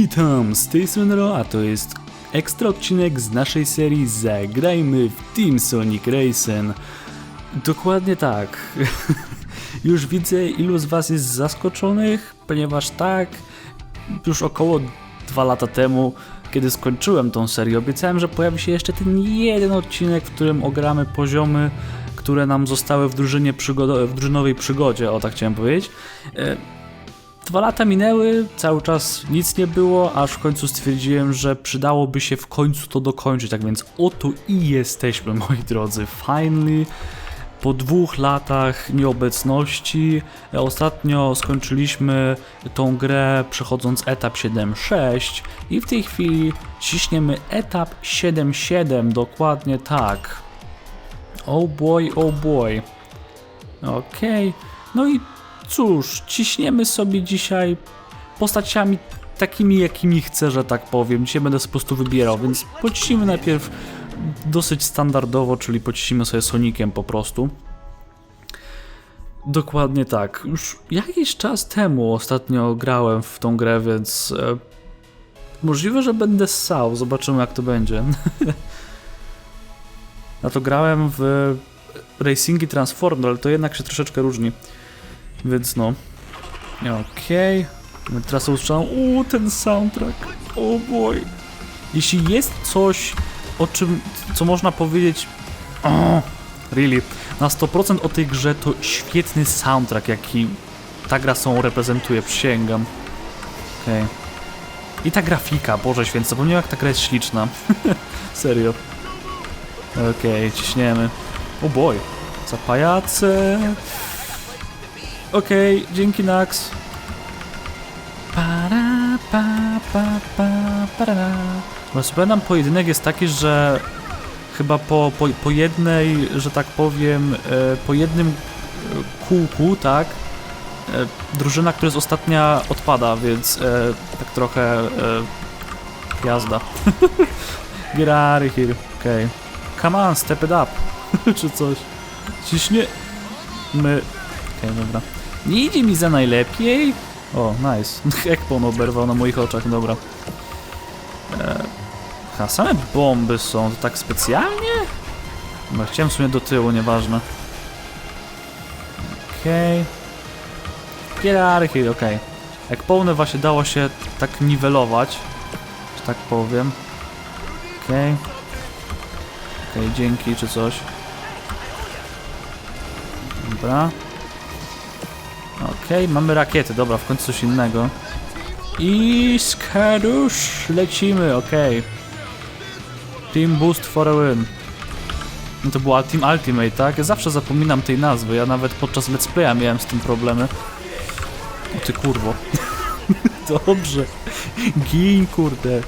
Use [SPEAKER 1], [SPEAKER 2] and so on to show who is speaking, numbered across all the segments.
[SPEAKER 1] Witam, z tej strony Ro, a to jest ekstra odcinek z naszej serii Zagrajmy w Team Sonic Racing. Dokładnie tak. Już widzę ilu z was jest zaskoczonych, ponieważ tak, już około dwa lata temu, kiedy skończyłem tą serię, obiecałem, że pojawi się jeszcze ten jeden odcinek, w którym ogramy poziomy, które nam zostały w drużynie przygodo- w drużynowej przygodzie, o tak chciałem powiedzieć. Dwa lata minęły, cały czas nic nie było, aż w końcu stwierdziłem, że przydałoby się w końcu to dokończyć. Tak więc oto i jesteśmy, moi drodzy. Finally, po dwóch latach nieobecności, e, ostatnio skończyliśmy tą grę przechodząc etap 7.6 i w tej chwili ciśniemy etap 7.7, dokładnie tak. Oh boy, oh boy. Okej, no i cóż, ciśniemy sobie dzisiaj postaciami takimi, jakimi chcę, że tak powiem. Dzisiaj będę po prostu wybierał, więc pociśnimy najpierw dosyć standardowo, czyli pociśnimy sobie Sonikiem po prostu. Dokładnie tak. Już jakiś czas temu ostatnio grałem w tą grę, więc e, możliwe, że będę ssał. Zobaczymy, jak to będzie. Na to grałem w Racingi Transform, ale to jednak się troszeczkę różni. Więc no. Okej. Okay. Trasę usłyszałem. Uuu, ten soundtrack. O oh boy. Jeśli jest coś, o czym, co można powiedzieć. O, really. Na 100% o tej grze to świetny soundtrack, jaki ta gra są reprezentuje, przysięgam. Okej. Okay. I ta grafika, Boże święty, zapomniałem jak ta gra jest śliczna. Serio. Okej, okay, ciśniemy. O oh boy. Za pajace. Okej, okay, dzięki Nax. Para, pa, pa, pa, para. Rozpędam pojedynek jest taki, że chyba po, po, po jednej, że tak powiem, e, po jednym e, kółku, tak, e, drużyna, która jest ostatnia odpada, więc tak trochę jazda. Get out of here. Okej. Okay. Come on, step it up. Czy coś. Ciśnie. My. Okej, okay, dobra. Nie idzie mi za najlepiej. O, nice. Ekpon oberwał na moich oczach, dobra. Eee, a same bomby są, to tak specjalnie? No, chciałem w sumie do tyłu, nieważne. Okej. Okay. Hierarchii, okej. Okay. Ekpony właśnie dało się tak niwelować, że tak powiem. Okej. Okay. Okej, okay, dzięki, czy coś. Dobra. Okej, okay, mamy rakiety, dobra, w końcu coś innego. I skadusz, lecimy, okej. Okay. Team Boost for a win. No to była Team Ultimate, tak? Ja zawsze zapominam tej nazwy, ja nawet podczas let's playa miałem z tym problemy. O ty kurwo. Dobrze. Gin, kurde.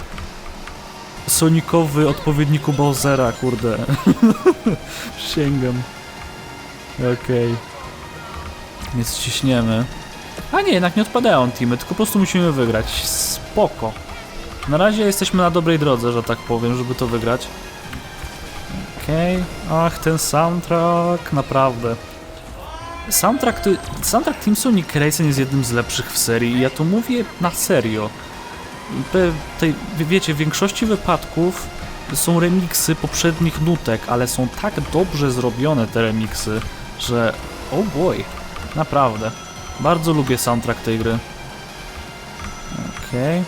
[SPEAKER 1] Sonikowy odpowiedniku Bowsera, kurde. Sięgam. Okej. Okay. Więc ciśniemy. A nie, jednak nie odpadają teamy, tylko po prostu musimy wygrać. Spoko. Na razie jesteśmy na dobrej drodze, że tak powiem, żeby to wygrać. Okej. Okay. Ach, ten soundtrack, naprawdę. Soundtrack, to, soundtrack Team Sonic Racing jest jednym z lepszych w serii i ja to mówię na serio. Tej, wiecie, w większości wypadków są remiksy poprzednich nutek, ale są tak dobrze zrobione te remiksy, że oh boy. Naprawdę. Bardzo lubię soundtrack tej gry. Okej. Okay.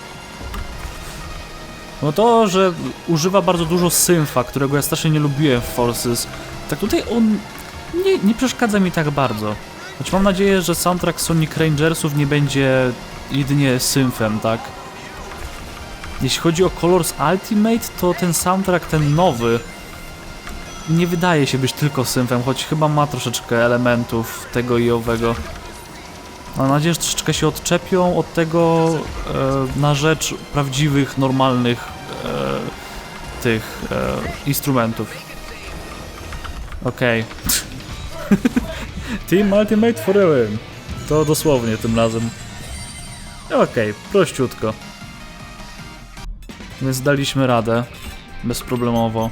[SPEAKER 1] No to, że używa bardzo dużo synfa, którego ja strasznie nie lubiłem w Forces, tak tutaj on nie, nie przeszkadza mi tak bardzo. Choć mam nadzieję, że soundtrack Sonic Rangersów nie będzie jedynie synfem, tak? Jeśli chodzi o Colors Ultimate, to ten soundtrack, ten nowy, nie wydaje się być tylko synfem, choć chyba ma troszeczkę elementów tego i owego. Mam nadzieję, że troszeczkę się odczepią od tego e, na rzecz prawdziwych, normalnych e, tych e, instrumentów. Okej. Okay. Team Ultimate Forever. To dosłownie tym razem. Okej, okay, prościutko. Więc daliśmy radę. Bezproblemowo.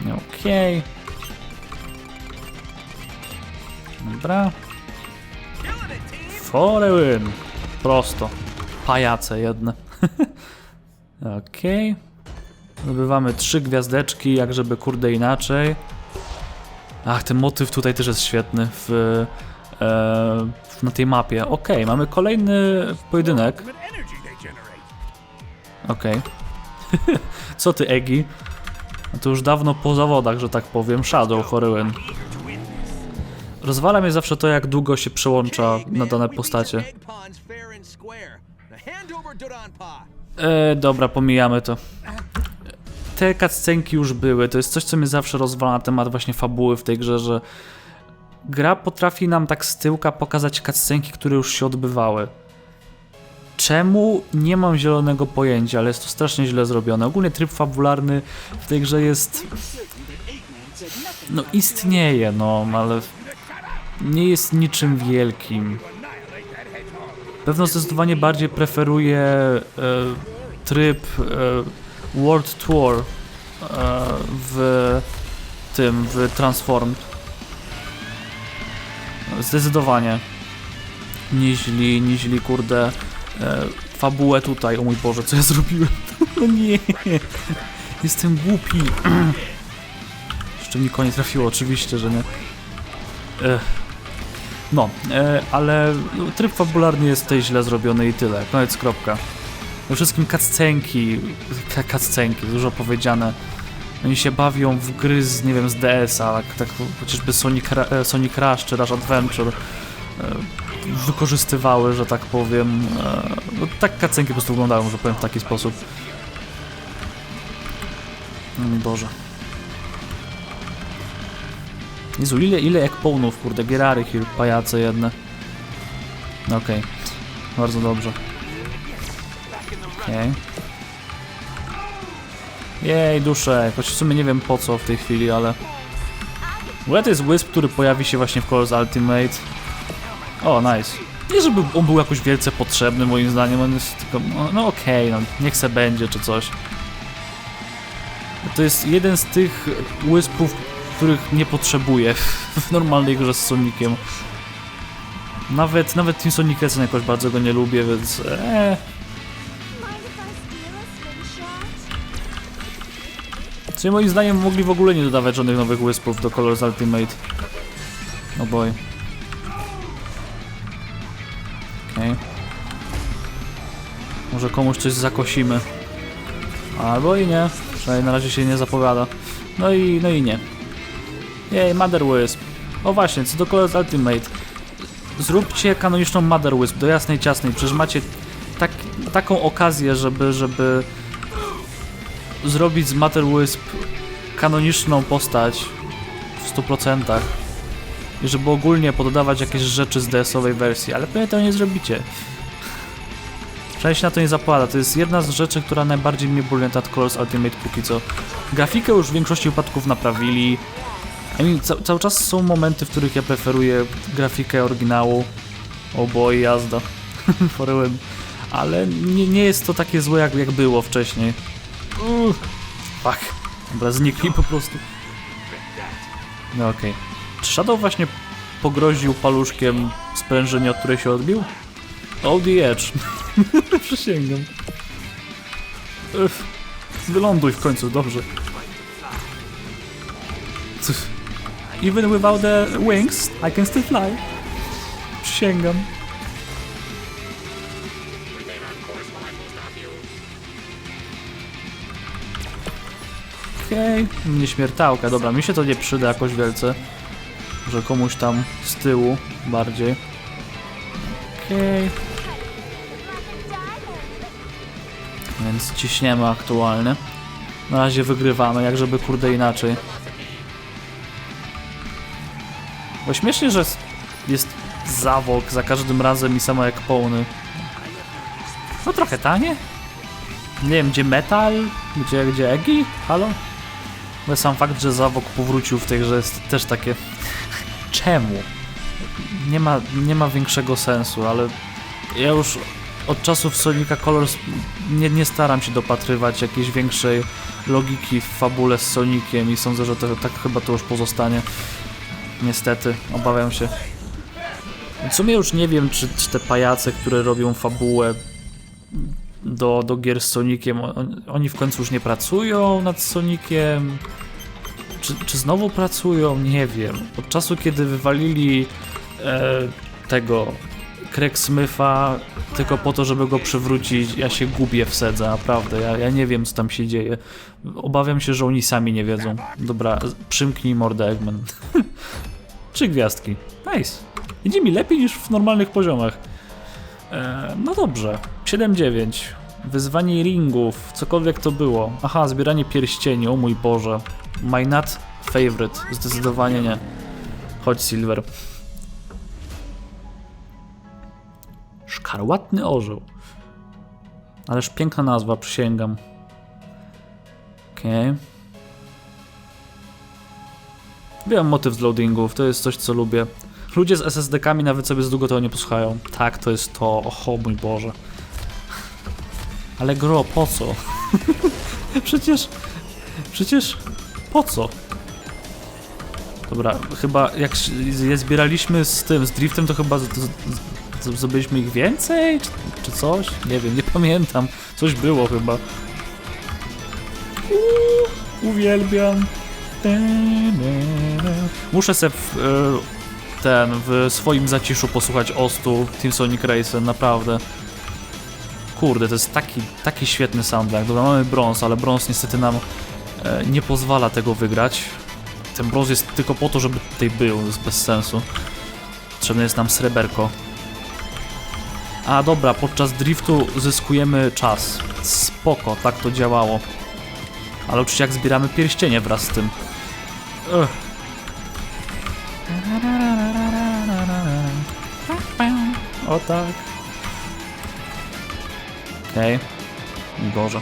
[SPEAKER 1] Okej. Okay. Dobra. For a win. Prosto. Pajace jedne. Okej. Zdobywamy trzy gwiazdeczki, jak żeby kurde inaczej. Ach, ten motyw tutaj też jest świetny w, e, na tej mapie. Okej, mamy kolejny pojedynek. Okej. Co ty, Egi? To już dawno po zawodach, że tak powiem. Shadow for Ruin. Rozwala mnie zawsze to, jak długo się przełącza na dane postacie. E, dobra, pomijamy to. Te cutscenki już były, to jest coś, co mnie zawsze rozwala na temat właśnie fabuły w tej grze, że gra potrafi nam tak z tyłka pokazać cutscenki, które już się odbywały. Czemu? Nie mam zielonego pojęcia, ale jest to strasznie źle zrobione. Ogólnie tryb fabularny w tej grze jest... No istnieje, no, ale nie jest niczym wielkim. Pewno zdecydowanie bardziej preferuję e, tryb e, World Tour e, w tym, w Transformed. Zdecydowanie. Niźli, niźli, kurde, fabułę tutaj. O mój Boże, co ja zrobiłem? No nie, jestem głupi. Jeszcze mi koniec trafiło, oczywiście, że nie. Ech. No, e, ale tryb fabularny jest tutaj źle zrobiony i tyle. Koniec, kropka. Przede wszystkim cutscenki, ka- cutscenki, dużo powiedziane. Oni się bawią w gry z, nie wiem, z DS-a, tak, tak chociażby Sonic, e, Sonic Rush czy Rush Adventure e, wykorzystywały, że tak powiem. E, no, tak cutscenki po prostu wyglądają, że powiem w taki sposób. O mój Boże. Jezu, ile, ile ekponów, kurde, Gerary Hill, pajace jedne. No Okej, bardzo dobrze. Okej. Jej, duszek, choć w sumie nie wiem po co w tej chwili, ale... Red jest Wisp, który pojawi się właśnie w Colors Ultimate. O, nice. Nie, żeby on był jakoś wielce potrzebny, moim zdaniem, on jest tylko... No, no okej, no, niech se będzie, czy coś. To jest jeden z tych Wispów, których nie potrzebuję w normalnej grze z Soniciem. Nawet, nawet Team Sonic Racing jakoś bardzo go nie lubię, więc...
[SPEAKER 2] Slingshot?
[SPEAKER 1] Czyli moim zdaniem mogli w ogóle nie dodawać żadnych nowych Wispów do Colors Ultimate. Oh boy. Może komuś coś zakosimy. Albo i nie. Przynajmniej na razie się nie zapowiada. No i, no i nie. Jej, Mother Wisp. O właśnie, co do Colors Ultimate. Zróbcie kanoniczną Mother Wisp do jasnej ciasnej. Przecież macie tak, taką okazję, żeby, żeby zrobić z Mother Wisp kanoniczną postać w 100% i żeby ogólnie poddawać jakieś rzeczy z DS-owej wersji, ale pewnie to nie zrobicie. Przynajmniej się na to nie zapada. To jest jedna z rzeczy, która najbardziej mnie boli nad Colors Ultimate póki co. Grafikę już w większości wypadków naprawili. I mean, ca cały czas są momenty, w których ja preferuję grafikę oryginału. O boy, jazda. Foryłem. Ale nie, nie jest to takie złe, jak, jak było wcześniej. Uff. Fuck. Dobra, znikli po prostu. No okej. Czy Shadow właśnie pogroził paluszkiem sprężynie, od której się odbił? Oh the edge. Przysięgam. Uff. Wyląduj w końcu, dobrze. Cóż. Even without the wings, I can still fly. Przysięgam. Okej, okay. nieśmiertałka, dobra, mi się to nie przyda jakoś wielce. Może komuś tam z tyłu bardziej. Okej. Więc ciśniemy aktualnie. Na razie wygrywamy, jak żeby kurde inaczej. Bo śmiesznie, że jest zawok za każdym razem i samo jak pełny. No trochę tanie. Nie wiem, gdzie metal? Gdzie, gdzie Egi? Halo? No sam fakt, że zawok powrócił w tej grze jest też takie... Czemu? Nie ma, nie ma większego sensu, ale ja już od czasów Sonica Colors nie, nie staram się dopatrywać jakiejś większej logiki w fabule z Soniciem i sądzę, że to, tak chyba to już pozostanie. Niestety, obawiam się. W sumie już nie wiem, czy, czy te pajace, które robią fabułę, do, do gier z Soniciem. On- Oni w końcu już nie pracują nad Soniciem. Czy, czy znowu pracują? Nie wiem. Od czasu, kiedy wywalili e, tego Craig Smitha tylko po to, żeby go przywrócić, ja się gubię w sedze, naprawdę. Ja, ja nie wiem, co tam się dzieje. Obawiam się, że oni sami nie wiedzą. Dobra, przymknij mordę, Eggman. Trzy gwiazdki. Nice. Idzie mi lepiej niż w normalnych poziomach. E, no dobrze. 7-9. Wyzwanie ringów, cokolwiek to było. Aha, zbieranie pierścieni, o mój Boże. My not favorite. Zdecydowanie nie. Chodź, Silver. Szkarłatny orzeł. Ależ piękna nazwa, przysięgam. Okej. Wiem motyw z loadingów, to jest coś co lubię. Ludzie z SSD-kami nawet sobie z długo tego nie posłuchają. Tak, to jest to. O mój Boże. Ale gro, po co? przecież... Przecież... Po co? Dobra, chyba jak je zbieraliśmy z tym, z driftem, to chyba z, z, zrobiliśmy ich więcej? Czy, czy coś? Nie wiem, nie pamiętam. Coś było chyba. Uuu, uwielbiam. Muszę se w, e, ten, w swoim zaciszu posłuchać Ostu Team Sonic Racer, naprawdę. Kurde, to jest taki, taki świetny soundtrack. Dobra, mamy brąz, ale brąz niestety nam e, nie pozwala tego wygrać. Ten brąz jest tylko po to, żeby tutaj był, to jest bez sensu. Potrzebne jest nam sreberko. A dobra, podczas driftu zyskujemy czas. Spoko, tak to działało. Ale oczywiście jak zbieramy pierścienie wraz z tym. Ugh. O tak. Okej. Okay. Boże.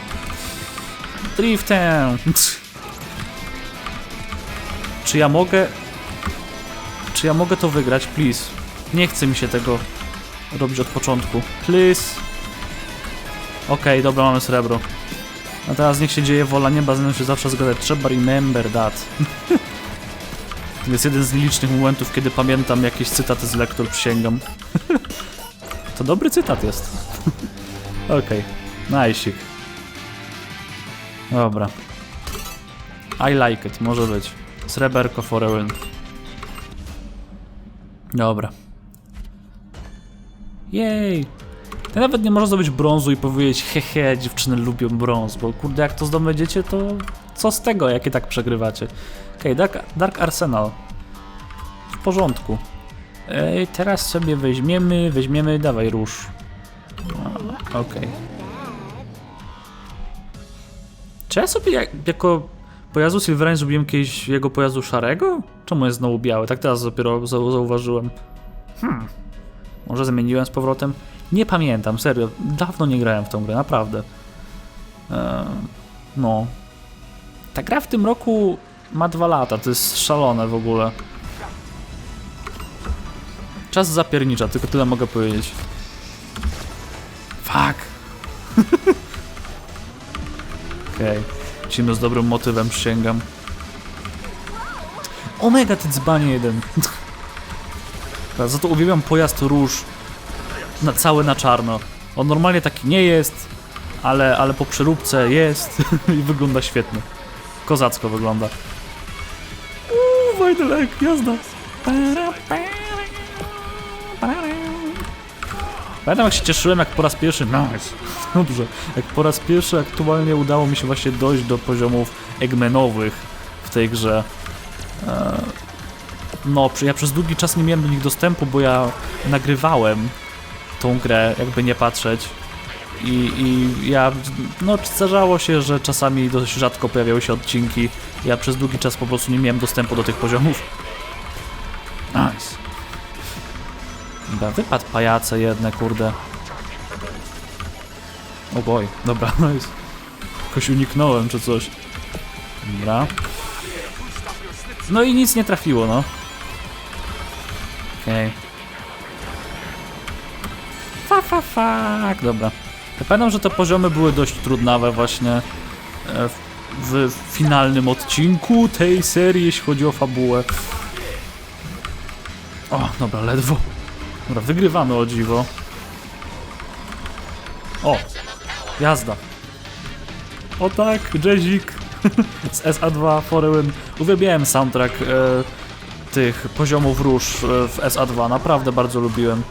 [SPEAKER 1] Driftem! Czy ja mogę... Czy ja mogę to wygrać? Please. Nie chce mi się tego robić od początku. Please. Okej, dobra, mamy srebro. A teraz niech się dzieje wola nieba, mną się zawsze zgadzać. Trzeba remember that. To jest jeden z nielicznych momentów, kiedy pamiętam jakieś cytaty z lektur, przysięgam. to dobry cytat jest. Okej, okay. najsik. Dobra. I like it, może być. Sreberko for a win. Dobra. Jej! Ty nawet nie można zdobyć brązu i powiedzieć hehe, dziewczyny lubią brąz, bo kurde jak to zdobędziecie, to co z tego, jakie tak przegrywacie. Okej, okay, Dark, Dark Arsenal. W porządku. Ej, teraz sobie weźmiemy, weźmiemy, dawaj róż. Okej. Okay. Czy ja sobie jak, jako pojazdu Silverine zrobiłem kiedyś jego pojazdu szarego? Czemu jest znowu biały? Tak teraz dopiero zau zauważyłem. Hmm. Może zamieniłem z powrotem? Nie pamiętam, serio. Dawno nie grałem w tą grę, naprawdę. Eee, no. Ta gra w tym roku ma dwa lata, to jest szalone w ogóle. Czas zapiernicza, tylko tyle mogę powiedzieć. Fuck. Okej. Okay. Lecimy z dobrym motywem, przysięgam. Omega, ty dzbanie jeden. Za to uwielbiam pojazd róż na, cały na czarno. On normalnie taki nie jest, ale, ale po przeróbce jest i wygląda świetnie. Kozacko wygląda. Uuu, Wajdelek, jazda. Pamiętam jak się cieszyłem, jak po raz pierwszy, nice, dobrze, jak po raz pierwszy aktualnie udało mi się właśnie dojść do poziomów Eggmanowych w tej grze. No, ja przez długi czas nie miałem do nich dostępu, bo ja nagrywałem tą grę, jakby nie patrzeć. I, I ja, no zdarzało się, że czasami dość rzadko pojawiały się odcinki. Ja przez długi czas po prostu nie miałem dostępu do tych poziomów. Nice. Dobra, wypadł pajace jedne, kurde. O boj, dobra, nice. Jakoś uniknąłem czy coś. Dobra. No i nic nie trafiło, no. Okej. Fa, fa. Dobra. Ja pamiętam, że te poziomy były dość trudnawe właśnie e, w, w finalnym odcinku tej serii, jeśli chodzi o fabułę. O, dobra, ledwo. Dobra, wygrywamy o dziwo. O, jazda. O tak, jazzik z SA2 Foreign. Uwielbiałem soundtrack e, tych poziomów róż e, w SA2, naprawdę bardzo lubiłem.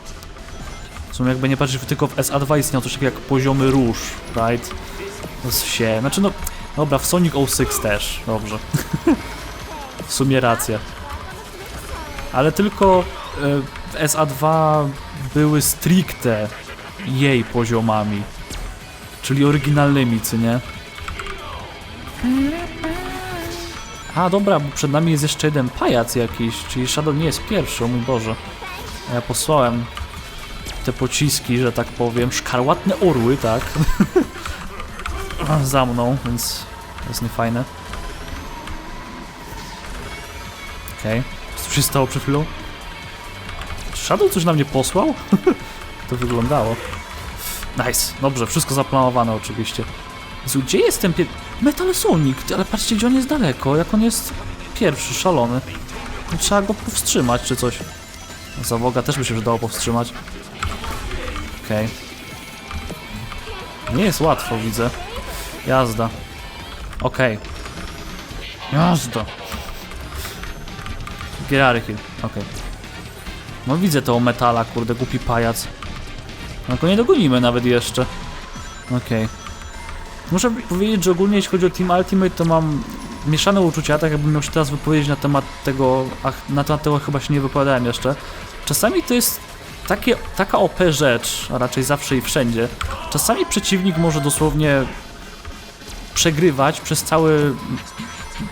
[SPEAKER 1] W sumie jakby nie patrzeć, tylko w SA2 istniał coś takiego jak poziomy róż, right? Jest się, znaczy no, dobra, w Sonic 06 też, dobrze. w sumie racja. Ale tylko e, w SA2 były stricte jej poziomami. Czyli oryginalnymi, co nie? A dobra, bo przed nami jest jeszcze jeden pajac jakiś, czyli Shadow nie jest pierwszy, o mój Boże. A Ja posłałem te pociski, że tak powiem, szkarłatne orły, tak? Za mną, więc to jest niefajne. Okej, co się stało przed chwilą? Shadow coś na mnie posłał? to wyglądało. Nice, dobrze, wszystko zaplanowane oczywiście. Jezu, gdzie jest ten pie... Metal Sonic, ale patrzcie gdzie on jest daleko, jak on jest pierwszy, szalony. No, Trzeba go powstrzymać czy coś. Zawoga też by się przydało powstrzymać. Okej. Nie jest łatwo, widzę. Jazda. Okej. Jazda. Gerary Hill, okej. No widzę tego metala, kurde, głupi pajac. No go nie dogonimy nawet jeszcze. Okej. Muszę powiedzieć, że ogólnie jeśli chodzi o Team Ultimate, to mam mieszane uczucia, tak jakbym miał się teraz wypowiedzieć na temat tego, na temat tego chyba się nie wypowiadałem jeszcze. Czasami to jest takie, taka OP rzecz, a raczej zawsze i wszędzie. Czasami przeciwnik może dosłownie przegrywać przez cały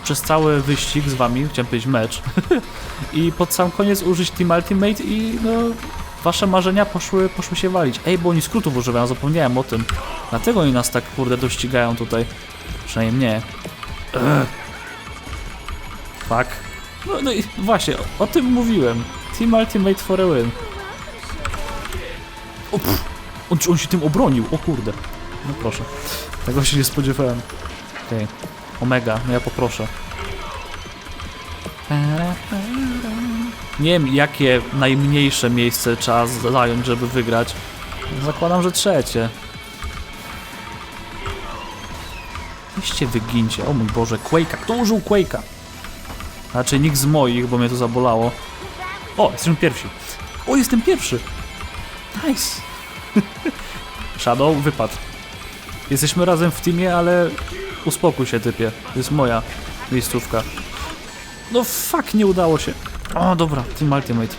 [SPEAKER 1] przez cały wyścig z wami, chciałem powiedzieć mecz i pod sam koniec użyć Team Ultimate i no wasze marzenia poszły, poszły się walić. Ej, bo oni skrótów używają, zapomniałem o tym. Dlatego oni nas tak kurde dościgają tutaj. Przynajmniej mnie. Ugh. Fuck. No, no i właśnie, o, o tym mówiłem. Team Ultimate for a win. O, pff, on, on się tym obronił, o kurde. No proszę. Tego się nie spodziewałem. Okej. Omega, no ja poproszę. Nie wiem, jakie najmniejsze miejsce trzeba zająć, żeby wygrać. Zakładam, że trzecie. Weźcie wygincie. O mój Boże, Quake'a. Kto użył Quake'a? Raczej nikt z moich, bo mnie to zabolało. O, jesteśmy pierwsi. O, jestem pierwszy. Nice. Shadow, wypadł. Jesteśmy razem w teamie, ale uspokój się, typie. To jest moja miejscówka. No fuck, nie udało się. O, dobra, Team Ultimate.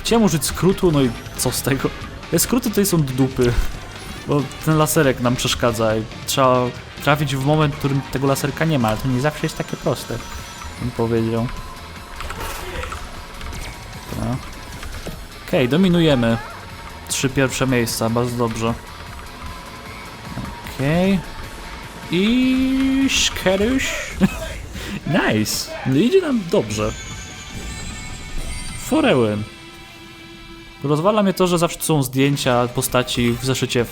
[SPEAKER 1] Chciałem użyć skrótu, no i co z tego? Te skróty tutaj są do dupy, bo ten laserek nam przeszkadza i trzeba trafić w moment, w którym tego laserka nie ma, ale to nie zawsze jest takie proste, bym powiedział. Okej, dominujemy. Trzy pierwsze miejsca, bardzo dobrze. Okej. I szkeryś. nice. No idzie nam dobrze. Forełyn. Rozwala mnie to, że zawsze są zdjęcia postaci w zeszycie, y,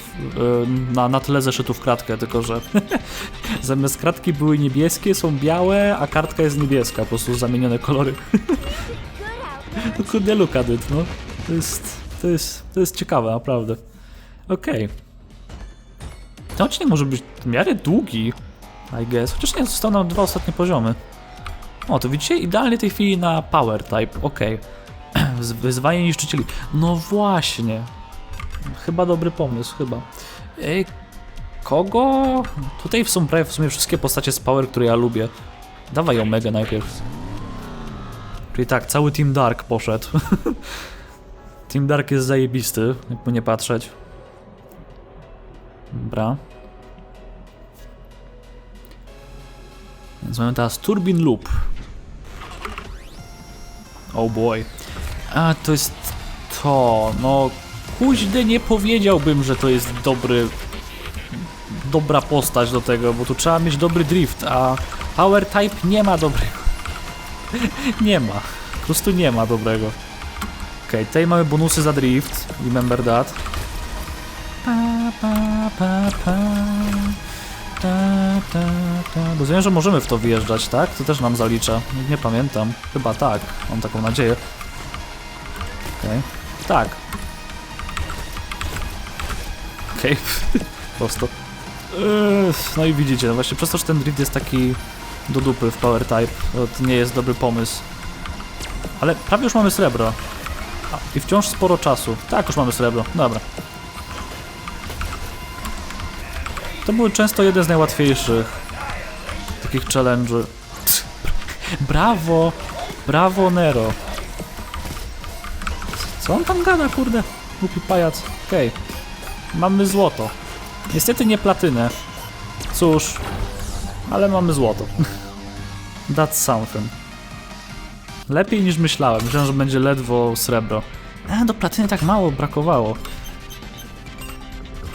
[SPEAKER 1] na, na tle zeszytu w kratkę, tylko że zamiast kratki były niebieskie, są białe, a kartka jest niebieska, po prostu zamienione kolory. no kurde, it, no. To jest, to jest, to jest ciekawe, naprawdę. Okej. Ten odcinek może być w miarę długi, I guess, chociaż nie, zostały nam dwa ostatnie poziomy. O, to widzicie, idealnie tej chwili na power type, okej. Z- Wyzwanie niszczycieli. No właśnie. Chyba dobry pomysł, chyba. Ej, kogo? Tutaj są prawie w sumie wszystkie postacie z Power, które ja lubię. Dawaj Omega najpierw. Czyli tak, cały Team Dark poszedł. Team Dark jest zajebisty, jakby nie patrzeć. Dobra. Więc mamy teraz Turbin Loop. Oh boy. A, to jest to. No, kuźdy nie powiedziałbym, że to jest dobry. Dobra postać do tego, bo tu trzeba mieć dobry drift, a Power Type nie ma dobrego. nie ma. Po prostu nie ma dobrego. Okej, tutaj mamy bonusy za drift. Remember that. Pa, pa, pa, pa. Ta, ta, ta. Rozumiem, że możemy w to wjeżdżać, tak? To też nam zalicza. Nie pamiętam. Chyba tak. Mam taką nadzieję. Okej. Tak. okej, prosto. No i widzicie, no właśnie przez to, że ten drift jest taki do dupy w Power Type, to nie jest dobry pomysł. Ale prawie już mamy srebro. A, I wciąż sporo czasu. Tak, już mamy srebro. Dobra. To był często jeden z najłatwiejszych takich challenge'y. Brawo! Brawo Nero! Co on tam gada, kurde? Głupi pajac. Okej. Mamy złoto. Niestety nie platynę. Cóż, ale mamy złoto. That's something. Lepiej niż myślałem. Myślałem, że będzie ledwo srebro. A, do platyny tak mało brakowało.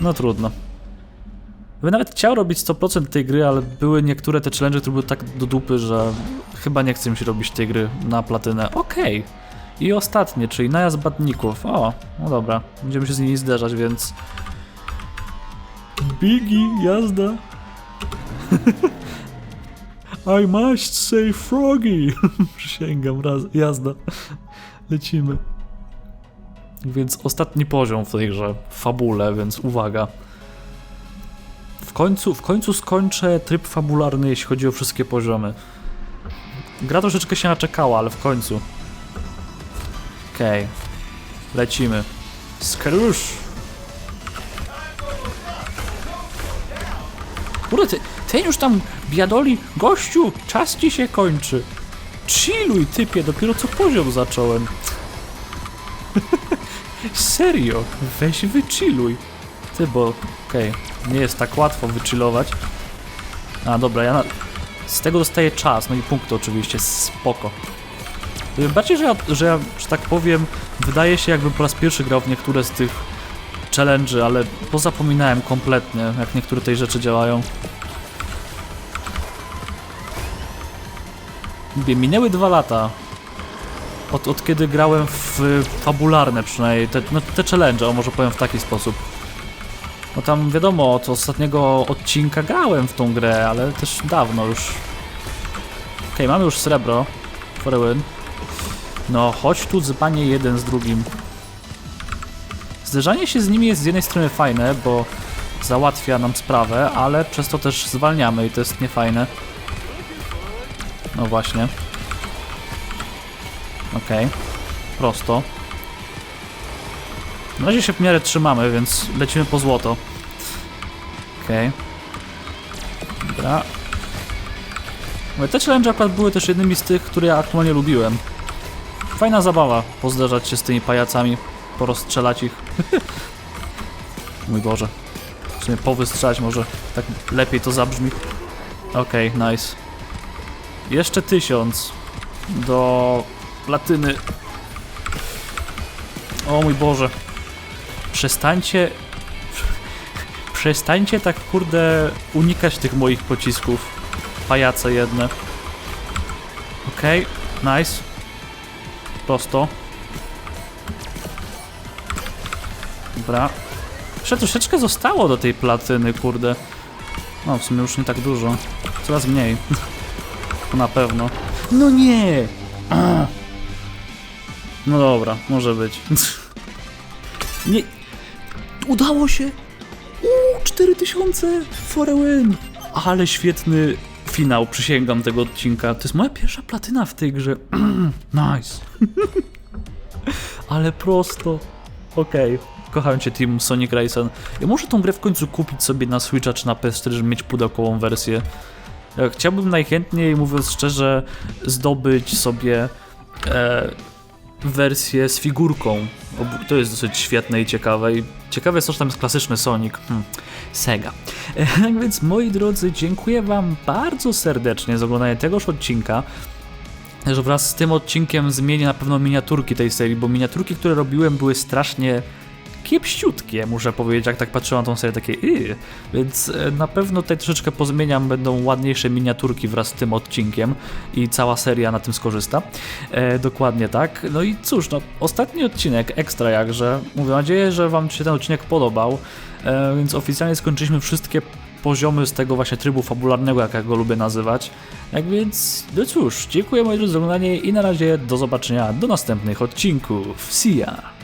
[SPEAKER 1] No trudno. Bym nawet chciał robić 100% tej gry, ale były niektóre te challenge, które były tak do dupy, że chyba nie chcę mi się robić tej gry na platynę. Okej. I ostatnie, czyli najazd badników. O, no dobra. Będziemy się z nimi zderzać, więc... Biggie, jazda. I must say froggy. Przysięgam, raz, jazda. Lecimy. Więc ostatni poziom w tej grze, w fabule, więc uwaga. W końcu, w końcu skończę tryb fabularny, jeśli chodzi o wszystkie poziomy. Gra troszeczkę się naczekała, ale w końcu. Okej. Lecimy. Skrusz! Kurde, ty, ten już tam biadoli, gościu, czas ci się kończy. Chilluj, typie, dopiero co poziom zacząłem. Serio, weź wychilluj. Ty, bo, okej, nie jest tak łatwo wychillować. A, dobra, ja na... z tego dostaję czas, no i punkty oczywiście, spoko. Bardziej, że ja, że ja, że tak powiem, wydaje się jakbym po raz pierwszy grał w niektóre z tych challenge, ale pozapominałem kompletnie, jak niektóre tej rzeczy działają. Minęły dwa lata. Od, od kiedy grałem w fabularne przynajmniej, te, no, te challenge, o może powiem w taki sposób. No tam wiadomo, od ostatniego odcinka grałem w tą grę, ale też dawno już. Okej, mamy już srebro. For a win. No, chodź tu dzbanie jeden z drugim. Zderzanie się z nimi jest z jednej strony fajne, bo załatwia nam sprawę, ale przez to też zwalniamy i to jest niefajne. No właśnie. Okej. Prosto. Na razie się w miarę trzymamy, więc lecimy po złoto. Okej. Dobra. Ale te challenge akurat były też jednymi z tych, które ja aktualnie lubiłem. Fajna zabawa, pozderzać się z tymi pajacami, porozstrzelać ich. Mój Boże. W sumie powystrzelać może tak lepiej to zabrzmi. Okej, nice. Jeszcze tysiąc do platyny. O mój Boże. Przestańcie... Przestańcie tak kurde unikać tych moich pocisków. Pajace jedne. Okej, nice. Prosto. Dobra. Jeszcze troszeczkę zostało do tej platyny, kurde. No, w sumie już nie tak dużo. Coraz mniej. Na pewno. No nie! No dobra, może być. Nie. Udało się! Uuu, 4000! For! Ale świetny finał, przysięgam tego odcinka. To jest moja pierwsza platyna w tej grze. nice. Ale prosto. Okej. Kocham cię, Team Sonic Racing. Ja muszę tą grę w końcu kupić sobie na Switcha czy na PS4, żeby mieć pudełkową wersję. E, Chciałbym najchętniej, mówiąc szczerze, zdobyć sobie e, wersję z figurką. To jest dosyć świetne i ciekawe. I ciekawe jest to, że tam jest klasyczny Sonic. Hmm. Sega. Tak więc, moi drodzy, dziękuję Wam bardzo serdecznie za oglądanie tegoż odcinka. Że wraz z tym odcinkiem zmienię na pewno miniaturki tej serii, bo miniaturki, które robiłem, były strasznie kiepściutkie, muszę powiedzieć, jak tak patrzyłem na tą serię, takie yy. Więc e, na pewno tutaj troszeczkę pozmieniam, będą ładniejsze miniaturki wraz z tym odcinkiem i cała seria na tym skorzysta. E, dokładnie tak. No i cóż, no, ostatni odcinek, ekstra jakże. Mówię, mam nadzieję, że Wam się ten odcinek podobał, e, więc oficjalnie skończyliśmy wszystkie poziomy z tego właśnie trybu fabularnego, jak ja go lubię nazywać. Jak więc, no cóż, dziękuję moi drodzy za oglądanie i na razie do zobaczenia do następnych odcinków. See ya!